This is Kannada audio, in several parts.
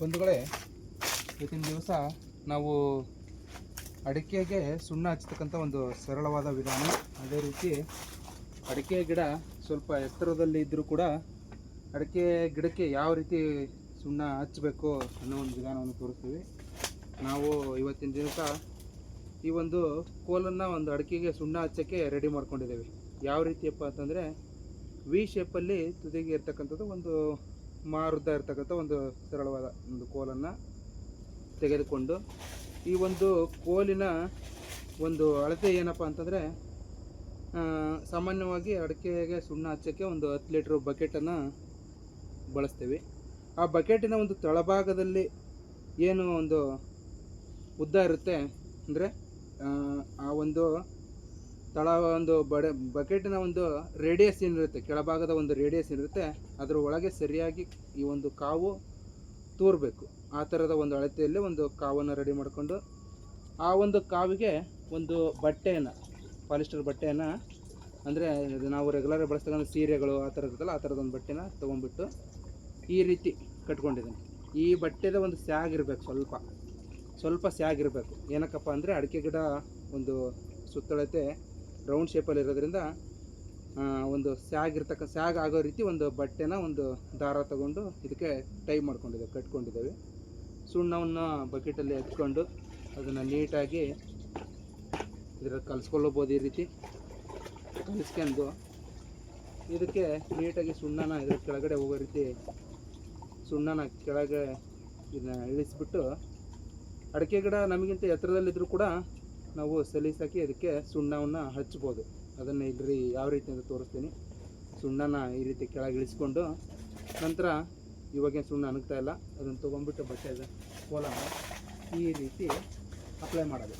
ಬಂಧುಗಳೇ ಇವತ್ತಿನ ದಿವಸ ನಾವು ಅಡಿಕೆಗೆ ಸುಣ್ಣ ಹಚ್ಚತಕ್ಕಂಥ ಒಂದು ಸರಳವಾದ ವಿಧಾನ. ಅದೇ ರೀತಿ ಅಡಿಕೆ ಗಿಡ ಸ್ವಲ್ಪ ಎತ್ತರದಲ್ಲಿ ಇದ್ದರೂ ಕೂಡ ಅಡಿಕೆ ಗಿಡಕ್ಕೆ ಯಾವ ರೀತಿ ಸುಣ್ಣ ಹಚ್ಚಬೇಕು ಅನ್ನೋ ಒಂದು ವಿಧಾನವನ್ನು ತೋರಿಸ್ತೀವಿ. ನಾವು ಇವತ್ತಿನ ದಿವಸ ಈ ಒಂದು ಕೋಲನ್ನು ಒಂದು ಅಡಿಕೆಗೆ ಸುಣ್ಣ ಹಚ್ಚೋಕ್ಕೆ ರೆಡಿ ಮಾಡ್ಕೊಂಡಿದ್ದೇವೆ. ಯಾವ ರೀತಿಯಪ್ಪ ಅಂತಂದರೆ ವಿ ಶೇಪಲ್ಲಿ ತುದಿಗೆ ಇರ್ತಕ್ಕಂಥದ್ದು ಒಂದು ಮಾರುದ್ದ ಇರ್ತಕ್ಕಂಥ ಒಂದು ಸರಳವಾದ ಒಂದು ಕೋಲನ್ನು ತೆಗೆದುಕೊಂಡು ಈ ಒಂದು ಕೋಲಿನ ಒಂದು ಅಳತೆ ಏನಪ್ಪ ಅಂತಂದರೆ ಸಾಮಾನ್ಯವಾಗಿ ಅಡಿಕೆಗೆ ಸುಣ್ಣ ಹಚ್ಚೋಕ್ಕೆ ಒಂದು ಹತ್ತು ಲೀಟ್ರ್ ಬಕೆಟನ್ನು ಬಳಸ್ತೀವಿ. ಆ ಬಕೆಟಿನ ಒಂದು ತಳಭಾಗದಲ್ಲಿ ಏನು ಒಂದು ಉದ್ದ ಇರುತ್ತೆ ಅಂದರೆ ಆ ಒಂದು ತಳ ಒಂದು ಬಡ, ಬಕೆಟಿನ ಒಂದು ರೇಡಿಯಸ್ ಏನಿರುತ್ತೆ, ಕೆಳಭಾಗದ ಒಂದು ರೇಡಿಯಸ್ ಏನಿರುತ್ತೆ, ಅದರ ಒಳಗೆ ಸರಿಯಾಗಿ ಈ ಒಂದು ಕಾವು ತೂರಬೇಕು. ಆ ಥರದ ಒಂದು ಅಳತೆಯಲ್ಲಿ ಒಂದು ಕಾವನ್ನು ರೆಡಿ ಮಾಡಿಕೊಂಡು, ಆ ಒಂದು ಕಾವಿಗೆ ಒಂದು ಬಟ್ಟೆಯನ್ನು ಪಾಲಿಸ್ಟರ್ ಬಟ್ಟೆಯನ್ನು, ಅಂದರೆ ನಾವು ರೆಗ್ಯುಲರ್ ಬಳಸ್ತಕ್ಕಂಥ ಸೀರೆಗಳು ಆ ಥರ ಇರುತ್ತಲ್ಲ ಆ ಥರದ ಒಂದು ಬಟ್ಟೆನ ತೊಗೊಂಡ್ಬಿಟ್ಟು ಈ ರೀತಿ ಕಟ್ಕೊಂಡಿದ್ದೀನಿ. ಈ ಬಟ್ಟೆದ ಒಂದು ಸ್ಯಾಗ್ ಇರಬೇಕು ಸ್ವಲ್ಪ ಸ್ವಲ್ಪ ಸ್ಯಾಗ್ ಇರಬೇಕು. ಏನಕ್ಕಪ್ಪ ಅಂದರೆ ಅಡಿಕೆ ಗಿಡ ಒಂದು ಸುತ್ತಳತೆ ರೌಂಡ್ ಶೇಪಲ್ಲಿ ಇರೋದ್ರಿಂದ ಒಂದು ಸ್ಯಾಗ್ ಇರ್ತಕ್ಕ ಸ್ಯಾಗ್ ಆಗೋ ರೀತಿ ಒಂದು ಬಟ್ಟೆನ ಒಂದು ದಾರ ತಗೊಂಡು ಇದಕ್ಕೆ ಟೈ ಮಾಡ್ಕೊಂಡಿದ್ದೇವೆ, ಕಟ್ಕೊಂಡಿದ್ದೇವೆ. ಸುಣ್ಣವನ್ನು ಬಕೆಟಲ್ಲಿ ಹಚ್ಕೊಂಡು ಅದನ್ನು ನೀಟಾಗಿ ಇದರ ಕಲಿಸ್ಕೊಳ್ಳಬೋದು ಈ ರೀತಿ. ಕಲಿಸ್ಕೊಂಡು ಇದಕ್ಕೆ ನೀಟಾಗಿ ಸುಣ್ಣನ ಇದ್ರ ಕೆಳಗಡೆ ಹೋಗೋ ರೀತಿ ಸುಣ್ಣನ ಕೆಳಗೆ ಇದನ್ನ ಇಳಿಸ್ಬಿಟ್ಟು, ಅಡಿಕೆ ಗಿಡ ನಮಗಿಂತ ಎತ್ತರದಲ್ಲಿದ್ದರೂ ಕೂಡ ನಾವು ಸಲೀಸಾಕಿ ಅದಕ್ಕೆ ಸುಣ್ಣವನ್ನು ಹಚ್ಬೋದು. ಅದನ್ನು ಇಲ್ಲಿ ಯಾವ ರೀತಿ ಅಂತ ತೋರಿಸ್ತೀನಿ. ಸುಣ್ಣನ ಈ ರೀತಿ ಕೆಳಗೆ ಇಳಿಸ್ಕೊಂಡು ನಂತರ ಇವಾಗ ಸುಣ್ಣ ಅಣಗ್ತಾ ಇಲ್ಲ, ಅದನ್ನು ತೊಗೊಂಡ್ಬಿಟ್ಟು ಬಟ್ಟೆ ಕೋಲನ್ನು ಈ ರೀತಿ ಅಪ್ಲೈ ಮಾಡೋದು.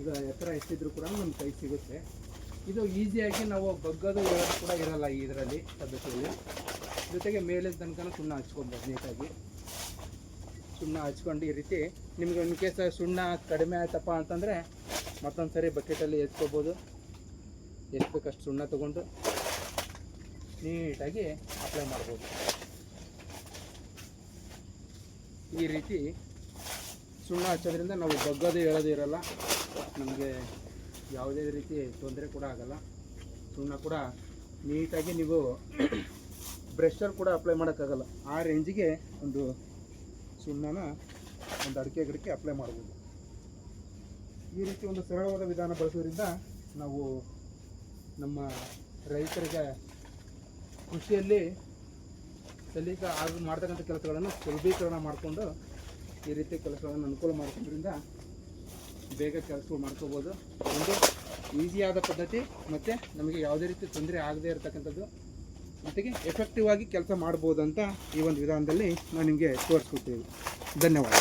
ಈಗ ಎತ್ತರ ಎಷ್ಟಿದ್ರು ಕೂಡ ನಮ್ಮ ಕೈ ಸಿಗುತ್ತೆ. ಇದು ಈಸಿಯಾಗಿ ನಾವು ಬಗ್ಗದು ಕೂಡ ಇರಲ್ಲ ಇದರಲ್ಲಿ ಪದ್ಧತಿಯಲ್ಲಿ. ಜೊತೆಗೆ ಮೇಲೆ ತನಕ ಸುಣ್ಣ ಹಚ್ಕೊಬೋದು ನೀಟಾಗಿ. ಸುಣ್ಣ ಹಚ್ಕೊಂಡು ಈ ರೀತಿ ನಿಮಗೆ ಇನ್ ಕೇಸ್ ಸುಣ್ಣ ಕಡಿಮೆ ಆಯ್ತಪ್ಪ ಅಂತಂದರೆ ಮತ್ತೊಂದು ಸರಿ ಬಕೆಟಲ್ಲಿ ಎತ್ಕೋಬೋದು. ಎಷ್ಟು ಬೇಕಷ್ಟು ಸುಣ್ಣ ತೊಗೊಂಡು ನೀಟಾಗಿ ಅಪ್ಲೈ ಮಾಡ್ಬೋದು. ಈ ರೀತಿ ಸುಣ್ಣ ಹಚ್ಚೋದ್ರಿಂದ ನಾವು ಬಗ್ಗೋದು ಹೇಳೋದು ಇರಲ್ಲ. ನಮಗೆ ಯಾವುದೇ ರೀತಿ ತೊಂದರೆ ಕೂಡ ಆಗಲ್ಲ. ಸುಣ್ಣ ಕೂಡ ನೀಟಾಗಿ ನೀವು ಬ್ರಷಲ್ಲಿ ಕೂಡ ಅಪ್ಲೈ ಮಾಡೋಕ್ಕಾಗಲ್ಲ. ಆ ರೇಂಜಿಗೆ ಒಂದು ಸುಣ್ಣನ ಒಂದು ಅಡಿಕೆ ಗಿಡಕ್ಕೆ ಅಪ್ಲೈ ಮಾಡ್ಬೋದು. ಈ ರೀತಿ ಒಂದು ಸರಳವಾದ ವಿಧಾನ ಬಳಸೋದ್ರಿಂದ ನಾವು ನಮ್ಮ ರೈತರಿಗೆ ಕೃಷಿಯಲ್ಲಿ ಸಲೀಕ ಆಗ ಮಾಡ್ತಕ್ಕಂಥ ಕೆಲಸಗಳನ್ನು ಸುಲಭೀಕರಣ ಮಾಡಿಕೊಂಡು ಈ ರೀತಿ ಕೆಲಸಗಳನ್ನು ಅನುಕೂಲ ಮಾಡ್ಕೊಂಡ್ರಿಂದ ಬೇಗ ಕೆಲಸಗಳು ಮಾಡ್ಕೋಬೋದು. ಒಂದು ಈಸಿಯಾದ ಪದ್ಧತಿ ಮತ್ತು ನಮಗೆ ಯಾವುದೇ ರೀತಿ ತೊಂದರೆ ಆಗದೇ ಇರತಕ್ಕಂಥದ್ದು ಜೊತೆಗೆ ಎಫೆಕ್ಟಿವ್ ಆಗಿ ಕೆಲಸ ಮಾಡ್ಬೋದಂತ ಈ ಒಂದು ವಿಧಾನದಲ್ಲಿ ನಾನು ನಿಮಗೆ ತೋರಿಸ್ಕೊಡ್ತೀವಿ ಧನ್ಯವಾದ.